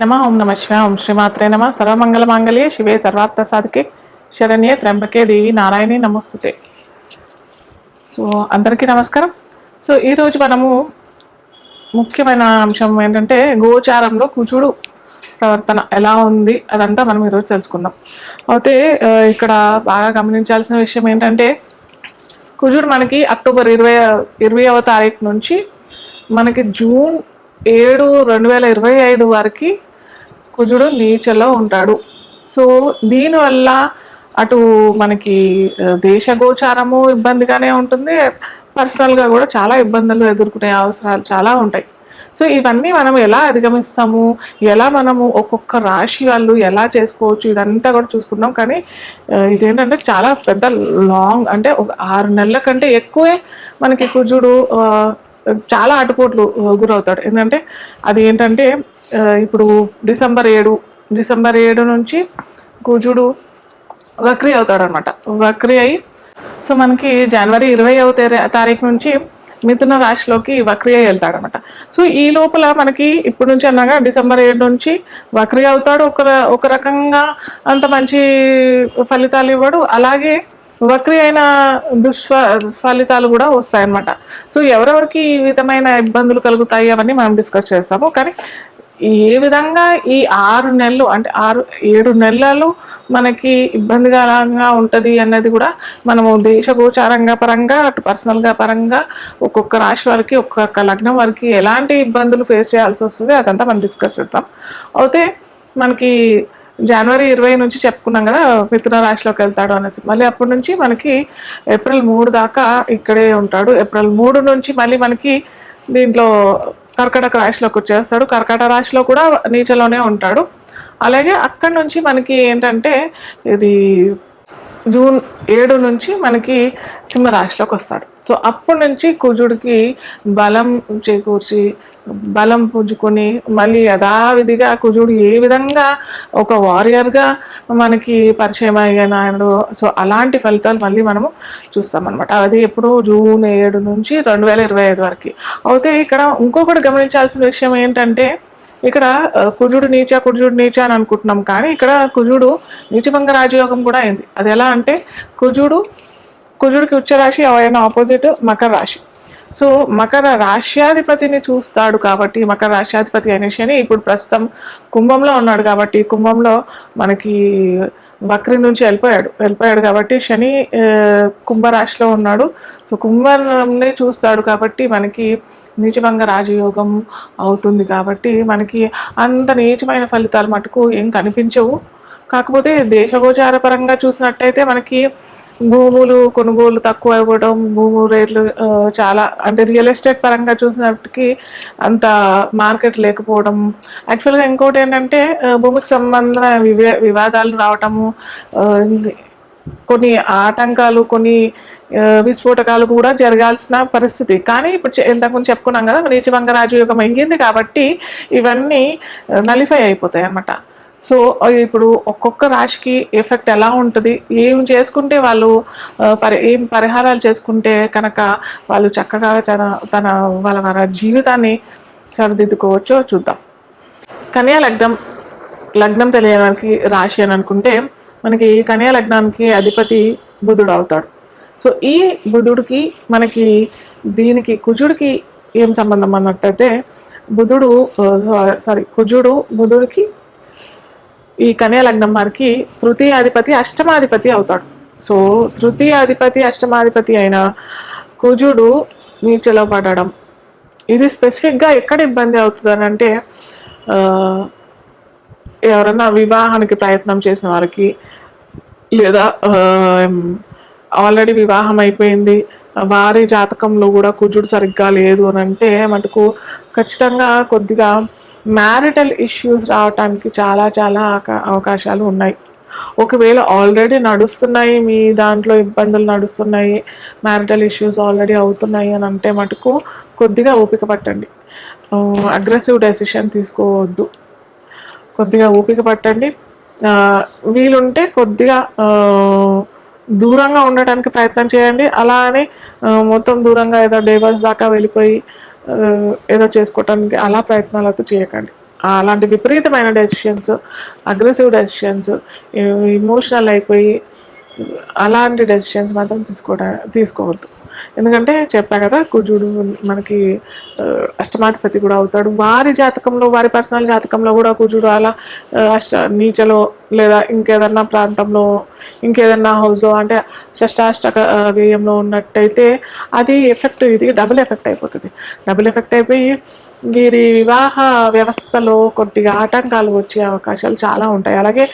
నమ ఓం నమ శివ ఓం శ్రీమాత్రే నమ. సర్వమంగళ మాంగళ్యే శివే సర్వార్థ సాధికే శరణ్యే త్రంబకే దేవి నారాయణి నమస్తుతే. సో అందరికీ నమస్కారం. సో ఈరోజు మనము ముఖ్యమైన అంశం ఏంటంటే గోచారంలో కుజుడు ప్రవర్తన ఎలా ఉంది అదంతా మనం ఈరోజు తెలుసుకుందాం. అయితే ఇక్కడ బాగా గమనించాల్సిన విషయం ఏంటంటే కుజుడు మనకి అక్టోబర్ ఇరవై ఇరవైవ తారీఖు నుంచి మనకి జూన్ ఏడు రెండు వేల ఇరవై ఐదు వరకు కుజుడు నీచలో ఉంటాడు. సో దీనివల్ల అటు మనకి దేశగోచారము ఇబ్బందిగానే ఉంటుంది. పర్సనల్గా కూడా చాలా ఇబ్బందులు ఎదుర్కొనే అవసరాలు చాలా ఉంటాయి. సో ఇవన్నీ మనం ఎలా అధిగమిస్తాము? ఎలా మనము ఒక్కొక్క రాశి వాళ్ళు ఎలా చేసుకోవచ్చు? ఇదంతా కూడా చూసుకున్నాం కానీ ఇదేంటంటే చాలా పెద్ద లాంగ్ అంటే ఒక ఆరు నెలల కంటే ఎక్కువే మనకి కుజుడు చాలా అటుపోట్లు గురవుతాడు. ఏంటంటే అది ఏంటంటే ఇప్పుడు డిసెంబర్ ఏడు డిసెంబర్ ఏడు నుంచి కుజుడు వక్రీ అవుతాడు అనమాట వక్రీ అయి సో మనకి జనవరి ఇరవై తారీఖు నుంచి మిథున రాశిలోకి వక్రీ అయి వెళ్తాడు అనమాట సో ఈ లోపల మనకి ఇప్పటి నుంచి అనగా డిసెంబర్ ఏడు నుంచి వక్రీ అవుతాడు. ఒక ఒక రకంగా అంత మంచి ఫలితాలు ఇవ్వడు. అలాగే వక్రీ అయిన దుష్ఫ ఫలితాలు కూడా వస్తాయన్నమాట. సో ఎవరెవరికి ఈ విధమైన ఇబ్బందులు కలుగుతాయి అవన్నీ మనం డిస్కస్ చేస్తాము. కానీ ఏ విధంగా ఈ ఆరు నెలలు అంటే ఆరు ఏడు నెలలు మనకి ఇబ్బందికరంగా ఉంటుంది అన్నది కూడా మనము దేశగోచారంగా పరంగా అటు పర్సనల్గా పరంగా ఒక్కొక్క రాశి వారికి ఒక్కొక్క లగ్నం వారికి ఎలాంటి ఇబ్బందులు ఫేస్ చేయాల్సి వస్తుంది అదంతా మనం డిస్కస్ చేద్దాం. అయితే మనకి జనవరి ఇరవై నుంచి చెప్పుకున్నాం కదా మిథున రాశిలోకి వెళ్తాడు అనేసి. మళ్ళీ అప్పటి నుంచి మనకి ఏప్రిల్ మూడు దాకా ఇక్కడే ఉంటాడు. ఏప్రిల్ మూడు నుంచి మళ్ళీ మనకి దీంట్లో కర్కటక రాశిలోకి వచ్చేస్తాడు. కర్కట రాశిలో కూడా నీచలోనే ఉంటాడు. అలాగే అక్కడి నుంచి మనకి ఏంటంటే ఇది జూన్ ఏడు నుంచి మనకి సింహరాశిలోకి వస్తాడు. సో అప్పటి నుంచి కుజుడికి బలం చేకూర్చి బలం పుంజుకొని మళ్ళీ యథావిధిగా కుజుడు ఏ విధంగా ఒక వారియర్గా మనకి పరిచయం అయ్యాడు సో అలాంటి ఫలితాలు మళ్ళీ మనము చూస్తామన్నమాట. అది ఎప్పుడు జూన్ ఏడు నుంచి రెండు వేల ఇరవై ఐదు వరకు. అయితే ఇక్కడ ఇంకొకటి గమనించాల్సిన విషయం ఏంటంటే ఇక్కడ కుజుడు నీచ కుజుడు నీచ అని అనుకుంటున్నాం కానీ ఇక్కడ కుజుడు నీచభంగ రాజయోగం కూడా అయింది. అది ఎలా అంటే కుజుడు కుజుడికి ఉచ్చ రాశి ఆయన ఆపోజిట్ మకర రాశి. సో మకర రాశ్యాధిపతిని చూస్తాడు కాబట్టి మకర రాశ్యాధిపతి అయిన శని ఇప్పుడు ప్రస్తుతం కుంభంలో ఉన్నాడు కాబట్టి కుంభంలో మనకి వక్రి నుంచి వెళ్ళిపోయాడు. వెళ్ళిపోయాడు కాబట్టి శని కుంభరాశిలో ఉన్నాడు. సో కుంభంని చూస్తాడు కాబట్టి మనకి నీచభంగ రాజయోగం అవుతుంది కాబట్టి మనకి అంత నీచమైన ఫలితాలు మటుకు ఏం కనిపించవు. కాకపోతే దేశగోచార పరంగా చూసినట్టయితే మనకి భూములు కొనుగోలు తక్కువ ఇవ్వడం భూము రేట్లు చాలా అంటే రియల్ ఎస్టేట్ పరంగా చూసినప్పటికీ అంత మార్కెట్ లేకపోవడం. యాక్చువల్గా ఇంకోటి ఏంటంటే భూమికి సంబంధ వివే వివాదాలు రావటము కొన్ని ఆటంకాలు కొన్ని విస్ఫోటకాలు కూడా జరగాల్సిన పరిస్థితి. కానీ ఇప్పుడు ఇంతకుముందు చెప్పుకున్నాం కదా నీచభంగ రాజయోగం అయ్యింది కాబట్టి ఇవన్నీ నలిఫై అయిపోతాయి అన్నమాట సో ఇప్పుడు ఒక్కొక్క రాశికి ఎఫెక్ట్ ఎలా ఉంటుంది? ఏం చేసుకుంటే వాళ్ళు పరి ఏం పరిహారాలు చేసుకుంటే కనుక వాళ్ళు చక్కగా తన తన వాళ్ళ వాళ్ళ జీవితాన్ని సరిదిద్దుకోవచ్చో చూద్దాం. కన్యా లగ్నం లగ్నం తెలియడానికి రాశి అని అనుకుంటే మనకి కన్యా లగ్నానికి అధిపతి బుధుడు అవుతాడు. సో ఈ బుధుడికి మనకి దీనికి కుజుడికి ఏం సంబంధం అన్నట్టయితే బుధుడు సారీ కుజుడు బుధుడికి ఈ కన్యా లగ్నం వారికి తృతీయాధిపతి అష్టమాధిపతి అవుతాడు. సో తృతీయాధిపతి అష్టమాధిపతి అయిన కుజుడు నీచలో పడడం. ఇది స్పెసిఫిక్గా ఎక్కడ ఇబ్బంది అవుతుంది అని అంటే ఎవరన్నా వివాహానికి ప్రయత్నం చేసిన వారికి లేదా ఆల్రెడీ వివాహం అయిపోయింది వారి జాతకంలో కూడా కుజుడు సరిగ్గా లేదు అని అంటే మటుకు ఖచ్చితంగా కొద్దిగా మ్యారిటల్ ఇష్యూస్ రావటానికి చాలా చాలా అవకాశాలు ఉన్నాయి. ఒకవేళ ఆల్రెడీ నడుస్తున్నాయి మీ దాంట్లో ఇబ్బందులు నడుస్తున్నాయి మ్యారిటల్ ఇష్యూస్ ఆల్రెడీ అవుతున్నాయి అని అంటే మటుకు కొద్దిగా ఓపిక పట్టండి. అగ్రెసివ్ డెసిషన్ తీసుకోవద్దు. కొద్దిగా ఓపిక పట్టండి. వీలుంటే కొద్దిగా దూరంగా ఉండటానికి ప్రయత్నం చేయండి. అలా అని మొత్తం దూరంగా ఏదో డేవర్స్ దాకా వెళ్ళిపోయి ఏదో చేసుకోవటానికి అలా ప్రయత్నాలు అయితే చేయకండి. అలాంటి విపరీతమైన డెసిషన్స్ అగ్రెసివ్ డెసిషన్స్ ఇమోషనల్ అయిపోయి అలాంటి డెసిషన్స్ మాత్రం తీసుకోవడం తీసుకోవద్దు. ఎందుకంటే చెప్పా కదా కుజుడు మనకి అష్టమాధిపతి కూడా అవుతాడు. వారి జాతకంలో వారి పర్సనల్ జాతకంలో కూడా కుజుడు అలా అష్ట నీచలో లేదా ఇంకేదన్నా ప్రాంతంలో ఇంకేదన్నా హౌస్లో అంటే షష్టాష్ట వ్యయంలో ఉన్నట్టయితే అది ఎఫెక్ట్ ఇది డబుల్ ఎఫెక్ట్ అయిపోతుంది. డబుల్ ఎఫెక్ట్ అయిపోయి వీరి వివాహ వ్యవస్థలో కొద్దిగా ఆటంకాలు వచ్చే అవకాశాలు చాలా ఉంటాయి. అలాగే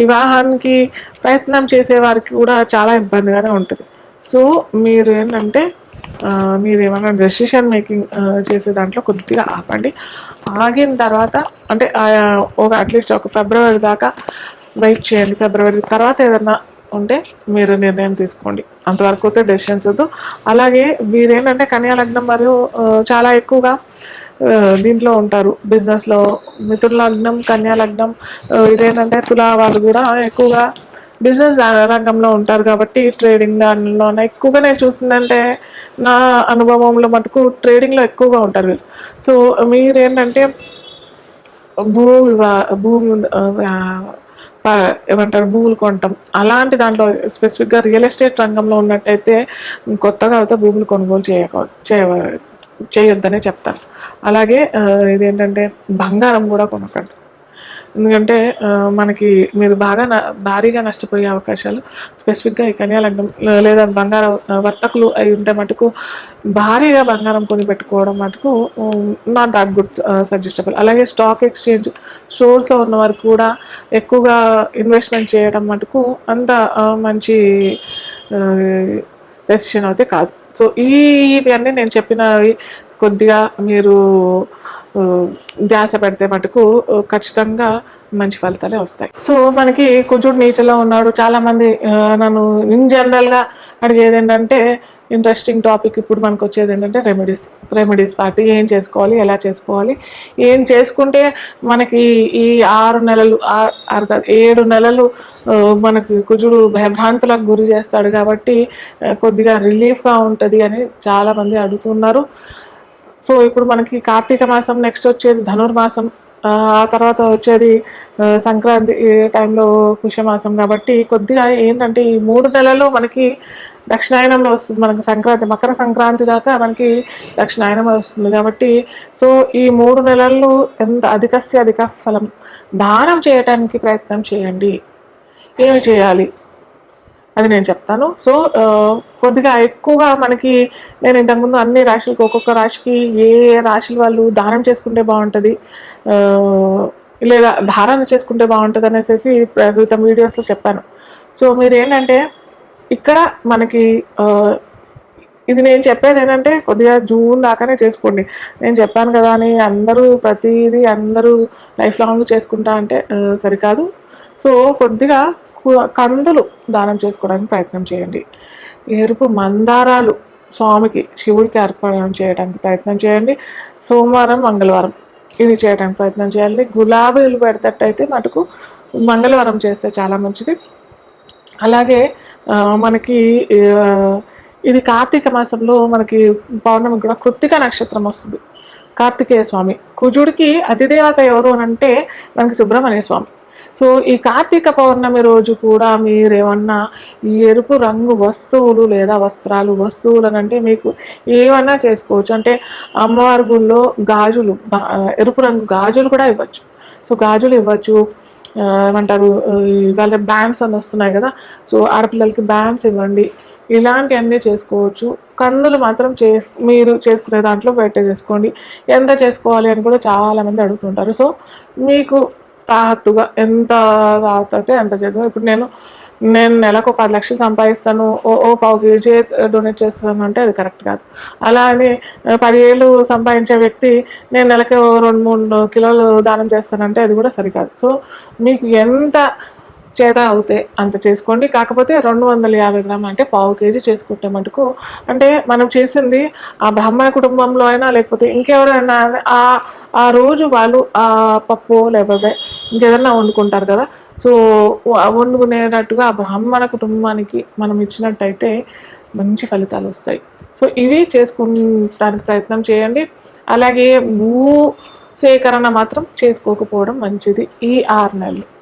వివాహానికి ప్రయత్నం చేసే వారికి కూడా చాలా ఇబ్బందిగానే ఉంటుంది. సో మీరు ఏంటంటే మీరు ఏమైనా డెసిషన్ మేకింగ్ చేసే దాంట్లో కొద్దిగా ఆపండి. ఆగిన తర్వాత అంటే ఒక అట్లీస్ట్ ఒక ఫిబ్రవరి దాకా వెయిట్ చేయండి. ఫిబ్రవరి తర్వాత ఏదన్నా ఉంటే మీరు నిర్ణయం తీసుకోండి. అంతవరకు అయితే డెసిషన్స్ వద్దు. అలాగే వీరేంటంటే కన్యా లగ్నం మరియు చాలా ఎక్కువగా దీంట్లో ఉంటారు. బిజినెస్లో మిథున లగ్నం కన్యా లగ్నం ఇదేంటంటే తులా వాళ్ళు కూడా ఎక్కువగా బిజినెస్ రంగంలో ఉంటారు కాబట్టి ట్రేడింగ్ దానిలోనే ఎక్కువగా నేను చూస్తుందంటే నా అనుభవంలో మటుకు ట్రేడింగ్లో ఎక్కువగా ఉంటారు వీళ్ళు. సో మీరేంటంటే భూ భూమి ఏమంటారు భూములు కొనటం అలాంటి దాంట్లో స్పెసిఫిక్గా రియల్ ఎస్టేట్ రంగంలో ఉన్నట్టయితే కొత్తగా అయితే భూములు కొనుగోలు చేయక చేయ చేయొద్దనే చెప్తాను అలాగే ఇదేంటంటే బంగారం కూడా కొనకండి. ఎందుకంటే మనకి మీరు బాగా భారీగా నష్టపోయే అవకాశాలు స్పెసిఫిక్గా ఈ కన్యాలగ్నం లేదా బంగార వర్తకులు అయి ఉంటే మటుకు భారీగా బంగారం కొని పెట్టుకోవడం మటుకు నాట్ దాట్ గుడ్ సజెస్టబుల్ అలాగే స్టాక్ ఎక్స్చేంజ్ స్టోర్స్లో ఉన్న వారు కూడా ఎక్కువగా ఇన్వెస్ట్మెంట్ చేయడం మటుకు అంత మంచి డెసిషన్ అయితే కాదు. సో ఇవన్నీ నేను చెప్పినవి కొద్దిగా మీరు ధ్యాస పెడితే మటుకు ఖచ్చితంగా మంచి ఫలితాలే వస్తాయి. సో మనకి కుజుడు నీచలో ఉన్నాడు. చాలామంది నన్ను ఇన్ జనరల్గా అడిగేది ఏంటంటే ఇంట్రెస్టింగ్ టాపిక్ ఇప్పుడు మనకు వచ్చేది ఏంటంటే రెమెడీస్ రెమెడీస్ పార్టీ ఏం చేసుకోవాలి ఎలా చేసుకోవాలి ఏం చేసుకుంటే మనకి ఈ ఆరు నెలలు ఆరు ఏడు నెలలు మనకి కుజుడు భయభ్రాంతులకు గురి చేస్తాడు కాబట్టి కొద్దిగా రిలీఫ్గా ఉంటుంది అని చాలామంది అడుగుతున్నారు. సో ఇప్పుడు మనకి కార్తీక మాసం నెక్స్ట్ వచ్చేది ధనుర్మాసం. ఆ తర్వాత వచ్చేది సంక్రాంతి టైంలో పుష్యమాసం కాబట్టి కొద్దిగా ఏంటంటే ఈ మూడు నెలలు మనకి దక్షిణాయనంలో వస్తుంది. మనకి సంక్రాంతి మకర సంక్రాంతి దాకా మనకి దక్షిణాయనం వస్తుంది కాబట్టి సో ఈ మూడు నెలల్లో ఎంత అధికస్య అధిక ఫలం? దానం చేయటానికి ప్రయత్నం చేయండి. ఏమి చేయాలి? అది నేను చెప్తాను. సో కొద్దిగా ఎక్కువగా మనకి నేను ఇంతకుముందు అన్ని రాశులకు ఒక్కొక్క రాశికి ఏ రాశుల వాళ్ళు దానం చేసుకుంటే బాగుంటుంది లేదా ధారణ చేసుకుంటే బాగుంటుంది అనేసి క్రితం వీడియోస్లో చెప్పాను. సో మీరు ఏంటంటే ఇక్కడ మనకి ఇది నేను చెప్పేది ఏంటంటే కొద్దిగా జూన్ దాకానే చేసుకోండి. నేను చెప్పాను కదా అని అందరూ ప్రతిదీ అందరూ లైఫ్ లాంగ్ చేసుకుంటా అంటే సరికాదు. సో కొద్దిగా కందులు దానం చేసుకోవడానికి ప్రయత్నం చేయండి. ఎరుపు మందారాలు స్వామికి శివుడికి అర్పణం చేయడానికి ప్రయత్నం చేయండి. సోమవారం మంగళవారం ఇది చేయడానికి ప్రయత్నం చేయాలి గులాబీలు పెడతట్టయితే మటుకు మంగళవారం చేస్తే చాలా మంచిది. అలాగే మనకి ఇది కార్తీక మాసంలో మనకి పౌర్ణమి కూడా కృత్తిక నక్షత్రం వస్తుంది. కార్తికేయ స్వామి. కుజుడికి అతిదేవత ఎవరు అని అంటే మనకి సుబ్రహ్మణ్య స్వామి. సో ఈ కార్తీక పౌర్ణమి రోజు కూడా మీరు ఏమన్నా ఈ ఎరుపు రంగు వస్తువులు లేదా వస్త్రాలు వస్తువులు అంటే మీకు ఏమన్నా చేసుకోవచ్చు. అంటే అమ్మవారి గుళ్ళో గాజులు ఎరుపు రంగు గాజులు కూడా ఇవ్వచ్చు. సో గాజులు ఇవ్వచ్చు. ఏమంటారు ఇవాళ బ్యాండ్స్ అని వస్తున్నాయి కదా. సో ఆడపిల్లలకి బ్యాండ్స్ ఇవ్వండి. ఇలాంటివన్నీ చేసుకోవచ్చు. కన్నులు మాత్రం చేసు మీరు చేసుకునే దాంట్లో పెట్టే చేసుకోండి ఎంత చేసుకోవాలి అని కూడా చాలామంది అడుగుతుంటారు. సో మీకు తాహత్తుగా ఎంత తాగుతుంటే ఎంత చేస్తాను. ఇప్పుడు నేను నేను నెలకు పది లక్షలు సంపాదిస్తాను. ఓ ఓ పావు కేజీ డొనేట్ చేస్తాను అంటే అది కరెక్ట్ కాదు. అలా అని పదివేలు సంపాదించే వ్యక్తి నేను నెలకు రెండు మూడు కిలోలు దానం చేస్తానంటే అది కూడా సరికాదు. సో మీకు ఎంత చేత అవుతే అంత చేసుకోండి. కాకపోతే రెండు వందల యాభై గ్రాములు అంటే పావు కేజీ చేసుకుంటే మటుకు అంటే మనం చేసింది ఆ బ్రాహ్మణ కుటుంబంలో అయినా లేకపోతే ఇంకెవరైనా ఆ ఆ రోజు వాళ్ళు ఆ పప్పు లేకపోతే ఇంకేదన్నా వండుకుంటారు కదా. సో వండుకునేటట్టుగా ఆ బ్రాహ్మణ కుటుంబానికి మనం ఇచ్చినట్టయితే మంచి ఫలితాలు వస్తాయి. సో ఇవి చేసుకుంటానికి ప్రయత్నం చేయండి. అలాగే భూ సేకరణ మాత్రం చేసుకోకపోవడం మంచిది ఈ ఆరు నెలలు.